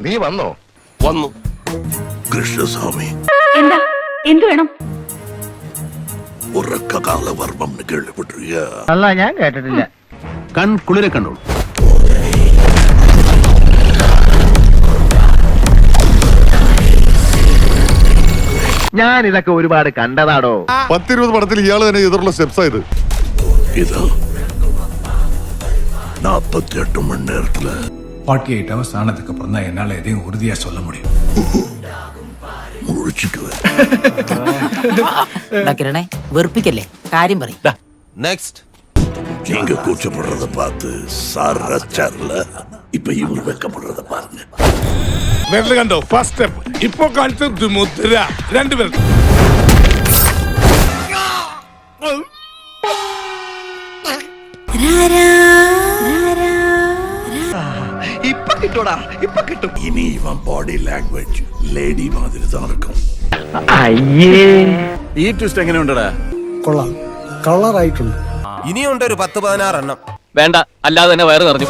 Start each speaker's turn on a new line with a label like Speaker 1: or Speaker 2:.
Speaker 1: നീ വന്നോ.
Speaker 2: വന്നു.
Speaker 3: കൃഷ്ണസ്വാമി
Speaker 4: എന്താ? എന്ത് വേണം?
Speaker 3: ഉറക്ക ഉറക്കകാലവർമ്മം കേൾപ്പെട്ടിരിക്കുക
Speaker 5: അല്ല ഞാൻ കേട്ടിട്ടില്ല.
Speaker 6: കൺ കുളിരെ കണ്ടോളൂ
Speaker 5: ഞാൻ ഇതൊക്കെ ഒരുപാട് കണ്ടതാടോ.
Speaker 1: പത്തിരുപത് പടത്തിൽ ഇയാൾ തന്നെ എതിർള്ള സ്റ്റെപ്സ് ആയത്
Speaker 3: ഇത്. നാപ്പത്തിയെട്ട് മണ്ണേറത്തിൽ
Speaker 7: ஃபார்ட்டி எயிட் ஹவர்ஸ் ஆனதுக்கு அப்புறம் தான் என்னால் எதையும் உறுதியாக சொல்ல முடியும்
Speaker 3: മുഴിച്ചിട്ടുവേ
Speaker 8: ഡാ കിരണേ വെറുപ്പിക്കല്ലേ കാര്യം പറയും
Speaker 2: നെക്സ്റ്റ്
Speaker 3: நீங்க கூச்சப்படுறத பார்த்து சார் ரச்சார்ல இப்ப இவர் வெக்கப்படுறத பாருங்க
Speaker 9: വിരൽ കണ്ടോ ഫസ്റ്റ് സ്റ്റെപ്പ് ഇപ്പൊ കാണിച്ച മുദ്ര രണ്ടുപേരും
Speaker 5: ഇപ്പൊ കിട്ടൂടാ. ഇപ്പൊ കിട്ടും.
Speaker 3: ഇനി ഇവൻ ബോഡി ലാംഗ്വേജ് ലേഡി മാതിരി തണർക്കും
Speaker 5: അയ്യേ.
Speaker 6: ഈ ട്വിസ്റ്റ് എങ്ങനെ ഉണ്ടടാ
Speaker 10: കൊള്ളാം. കളറായിട്ടുണ്ട്.
Speaker 2: ഇനിയുണ്ട് ഒരു പത്ത് പതിനാറ് എണ്ണം.
Speaker 5: വേണ്ട അല്ലാതെ തന്നെ വയറ് നിറഞ്ഞു.